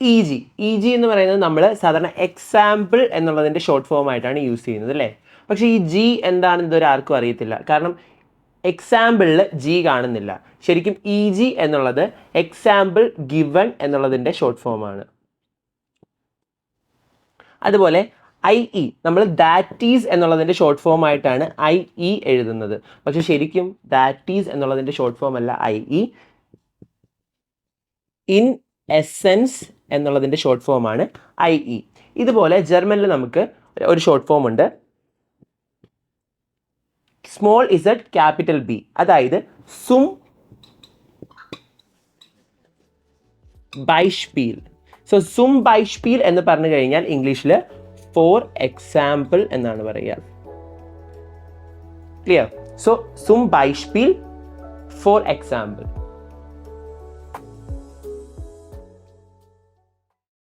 E G E G എന്ന് പറയുന്നത് നമ്മൾ സാധാരണ എക്സാമ്പിൾ എന്നുള്ളതിന്റെ ഷോർട്ട് ഫോം ആയിട്ടാണ് യൂസ് ചെയ്യുന്നത് അല്ലേ? പക്ഷേ ഈ ജി എന്താണെന്ന് ഇതുവരെ ആർക്കും അറിയത്തില്ല. കാരണം എക്സാമ്പിളിൽ ജി കാണുന്നില്ല. ശരിക്കും ഇ ജി എന്നുള്ളത് എക്സാമ്പിൾ ഗിവൺ എന്നുള്ളതിന്റെ ഷോർട്ട് ഫോമാണ് അതുപോലെ ഐ ഇ നമ്മൾ ദാറ്റ് ഈസ് എന്നുള്ളതിന്റെ ഷോർട്ട് ഫോം ആയിട്ടാണ് ഐ ഇ എഴുതുന്നത്. പക്ഷെ ശരിക്കും ദാറ്റ് ഈസ് എന്നുള്ളതിന്റെ ഷോർട്ട് ഫോം അല്ല ഐ ഇ ഇൻ എസെൻസ് എന്നുള്ളതിന്റെ ഷോർട്ട് ഫോമാണ് ഐ ഇ ഇതുപോലെ ജർമ്മനിൽ നമുക്ക് ഒരു ഷോർട്ട് ഫോം ഉണ്ട്. സ്മോൾ ഇസഡ് ക്യാപിറ്റൽ ബി അതായത് സും ബൈഷ്പീൽ സോ സും ബൈഷ്പീൽ എന്ന് പറഞ്ഞു കഴിഞ്ഞാൽ ഇംഗ്ലീഷിൽ ഫോർ എക്സാമ്പിൾ എന്നാണ് പറയുക. ക്ലിയർ സോ സും ബൈഷ്പീൽ ഫോർ എക്സാമ്പിൾ